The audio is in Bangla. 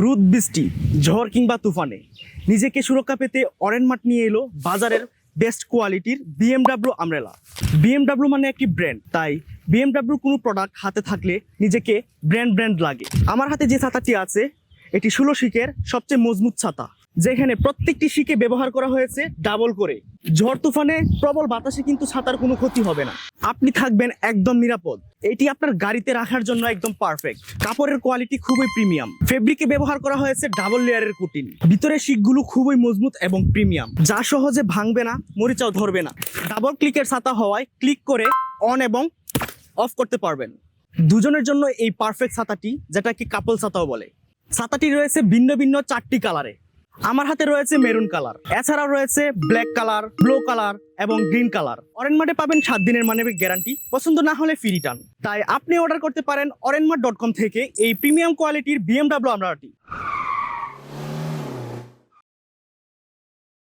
রোদ, বৃষ্টি, ঝড় কিংবা তুফানে। নিজেকে সুরক্ষা পেতে অরেন মাঠ নিয়ে এলো বাজারের বেস্ট কোয়ালিটির বিএমডাব্লিউ আমরেলা। বিএমডাব্লিউ মানে একটি ব্র্যান্ড, তাই বিএমডাব্লিউ কোনো প্রোডাক্ট হাতে থাকলে নিজেকে ব্র্যান্ড ব্র্যান্ড লাগে। আমার হাতে যে ছাতাটি আছে, এটি ষোলো শিখের সবচেয়ে মজবুত ছাতা। যেখানে প্রত্যেকটি শিকে ব্যবহার করা হয়েছে ডাবল করে। ঝড় তুফানে প্রবল বাতাসে কিন্তু ছাতার কোনো ক্ষতি হবে না। আপনি থাকবেন একদম নিরাপদ। এটি আপনার গাড়িতে রাখার জন্য একদম পারফেক্ট কাপড়ের কোয়ালিটি খুবই প্রিমিয়াম ফেব্রিকে ব্যবহার করা হয়েছে ডাবল লেয়ারের কুটিন। ভিতরের শিকগুলো খুবই মজবুত এবং প্রিমিয়াম যা সহজে ভাঙবে না, মরিচাও ধরবে না। ডাবল ক্লিকের ছাতা হওয়ায় ক্লিক করে অন এবং অফ করতে পারবেন। দুজনের জন্য এই পারফেক্ট ছাতাটি, যেটাকে কাপল ছাতাও বলে। ছাতাটি রয়েছে ভিন্ন ভিন্ন চারটি কালারে আমার হাতে রয়েছে মেরুন কালার। এছাড়াও রয়েছে ব্ল্যাক কালার, ব্লু কালার এবং গ্রিন কালার। অরেন মার্টে পাবেন সাত দিনের মানে গ্যারান্টি। পছন্দ না হলে ফ্রি রিটার্ন তাই আপনি অর্ডার করতে পারেন অরেনমার্ট ডট কম থেকে এই প্রিমিয়াম কোয়ালিটির বিএমডাব্লিউ আমরাটি